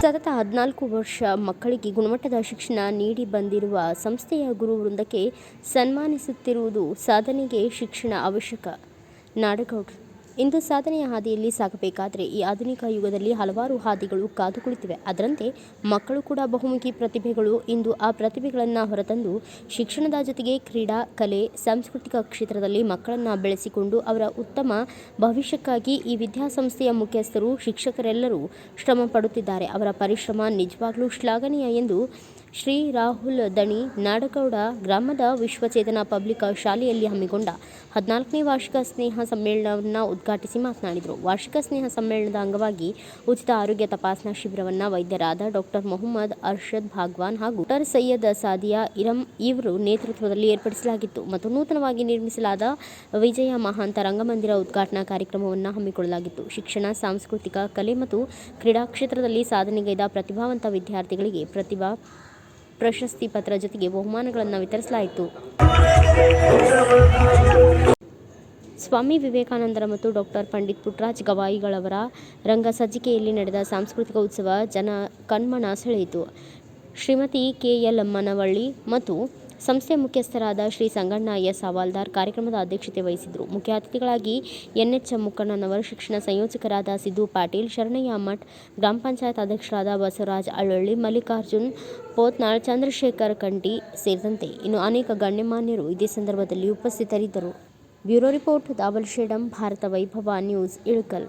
ಸತತ ಹದಿನಾಲ್ಕು ವರ್ಷ ಮಕ್ಕಳಿಗೆ ಗುಣಮಟ್ಟದ ಶಿಕ್ಷಣ ನೀಡಿ ಬಂದಿರುವ ಸಂಸ್ಥೆಯ ಗುರು ವೃಂದಕ್ಕೆ ಸನ್ಮಾನಿಸುತ್ತಿರುವುದು ಸಾಧನೆಗೆ ಶಿಕ್ಷಣ ಅವಶ್ಯಕ. ನಾಡಗೌಡರು. ಇಂದು ಸಾಧನೆಯ ಹಾದಿಯಲ್ಲಿ ಸಾಗಬೇಕಾದರೆ ಈ ಆಧುನಿಕ ಯುಗದಲ್ಲಿ ಹಲವಾರು ಹಾದಿಗಳು ಕಾದು ಕುಳಿತಿವೆ ಅದರಂತೆ ಮಕ್ಕಳು ಕೂಡ ಬಹುಮುಖಿ ಪ್ರತಿಭೆಗಳು. ಇಂದು ಆ ಪ್ರತಿಭೆಗಳನ್ನು ಹೊರತಂದು ಶಿಕ್ಷಣದ ಜೊತೆಗೆ ಕ್ರೀಡಾ, ಕಲೆ, ಸಾಂಸ್ಕೃತಿಕ ಕ್ಷೇತ್ರದಲ್ಲಿ ಮಕ್ಕಳನ್ನು ಬೆಳೆಸಿಕೊಂಡು ಅವರ ಉತ್ತಮ ಭವಿಷ್ಯಕ್ಕಾಗಿ ಈ ವಿದ್ಯಾಸಂಸ್ಥೆಯ ಮುಖ್ಯಸ್ಥರು, ಶಿಕ್ಷಕರೆಲ್ಲರೂ ಶ್ರಮ ಪಡುತ್ತಿದ್ದಾರೆ. ಅವರ ಪರಿಶ್ರಮ ನಿಜವಾಗಲೂ ಶ್ಲಾಘನೀಯ ಎಂದು ಶ್ರೀ ರಾಹುಲ್ ದಣಿ ನಾಡಗೌಡ ಗ್ರಾಮದ ವಿಶ್ವಚೇತನ ಪಬ್ಲಿಕ್ ಶಾಲೆಯಲ್ಲಿ ಹಮ್ಮಿಕೊಂಡ ಹದಿನಾಲ್ಕನೇ ವಾರ್ಷಿಕ ಸ್ನೇಹ ಸಮ್ಮೇಳನವನ್ನು ಉದ್ಘಾಟಿಸಿ ಮಾತನಾಡಿದರು. ವಾರ್ಷಿಕ ಸ್ನೇಹ ಸಮ್ಮೇಳನದ ಅಂಗವಾಗಿ ಉಚಿತ ಆರೋಗ್ಯ ತಪಾಸಣಾ ಶಿಬಿರವನ್ನು ವೈದ್ಯರಾದ ಡಾಕ್ಟರ್ ಮೊಹಮ್ಮದ್ ಅರ್ಷದ್ ಭಾಗ್ವಾನ್ ಹಾಗೂ ಡಾಕ್ಟರ್ ಸೈಯದ್ ಸಾದಿಯಾ ಇರಂ ಇವರು ನೇತೃತ್ವದಲ್ಲಿ ಏರ್ಪಡಿಸಲಾಗಿತ್ತು ಮತ್ತು ನೂತನವಾಗಿ ನಿರ್ಮಿಸಲಾದ ವಿಜಯ ಮಹಾಂತ ರಂಗಮಂದಿರ ಉದ್ಘಾಟನಾ ಕಾರ್ಯಕ್ರಮವನ್ನು ಹಮ್ಮಿಕೊಳ್ಳಲಾಗಿತ್ತು. ಶಿಕ್ಷಣ, ಸಾಂಸ್ಕೃತಿಕ, ಕಲೆ ಮತ್ತು ಕ್ರೀಡಾ ಕ್ಷೇತ್ರದಲ್ಲಿ ಸಾಧನೆಗೈದ ಪ್ರತಿಭಾವಂತ ವಿದ್ಯಾರ್ಥಿಗಳಿಗೆ ಪ್ರತಿಭಾ ಪ್ರಶಸ್ತಿ ಪತ್ರ ಜೊತೆಗೆ ಬಹುಮಾನಗಳನ್ನು ವಿತರಿಸಲಾಯಿತು. ಸ್ವಾಮಿ ವಿವೇಕಾನಂದರ ಮತ್ತು ಡಾಕ್ಟರ್ ಪಂಡಿತ್ ಪುಟ್ರಾಜ್ ಗವಾಯಿಗಳವರ ರಂಗ ಸಜ್ಜಿಕೆಯಲ್ಲಿ ನಡೆದ ಸಾಂಸ್ಕೃತಿಕ ಉತ್ಸವ ಜನ ಕಣ್ಮನ ಸೆಳೆಯಿತು. ಶ್ರೀಮತಿ ಕೆ ಎಲ್ ಮನವಳ್ಳಿ ಮತ್ತು ಸಂಸ್ಥೆಯ ಮುಖ್ಯಸ್ಥರಾದ ಶ್ರೀ ಸಂಗಣ್ಣ ಎಸ್ ಹವಾಲ್ದಾರ್ ಕಾರ್ಯಕ್ರಮದ ಅಧ್ಯಕ್ಷತೆ ವಹಿಸಿದರು ಮುಖ್ಯ ಅತಿಥಿಗಳಾಗಿ ಎನ್ಎಚ್ ಮುಕ್ಕಣ್ಣನವರ್, ಶಿಕ್ಷಣ ಸಂಯೋಜಕರಾದ ಸಿದ್ದು ಪಾಟೀಲ್, ಶರಣಯ್ಯ ಮಠ್, ಗ್ರಾಮ ಪಂಚಾಯತ್ ಅಧ್ಯಕ್ಷರಾದ ಬಸವರಾಜ್ ಅಳ್ಳೊಳ್ಳಿ ಮಲ್ಲಿಕಾರ್ಜುನ್ ಪೋತ್ನಾಳ್, ಚಂದ್ರಶೇಖರ್ ಕಂಟಿ ಸೇರಿದಂತೆ ಇನ್ನು ಅನೇಕ ಗಣ್ಯಮಾನ್ಯರು ಇದೇ ಸಂದರ್ಭದಲ್ಲಿ ಉಪಸ್ಥಿತರಿದ್ದರು. Bureau report ದಾವಲ್ಶೇಡಂ, Bharata Vaibhava news, Ilkal.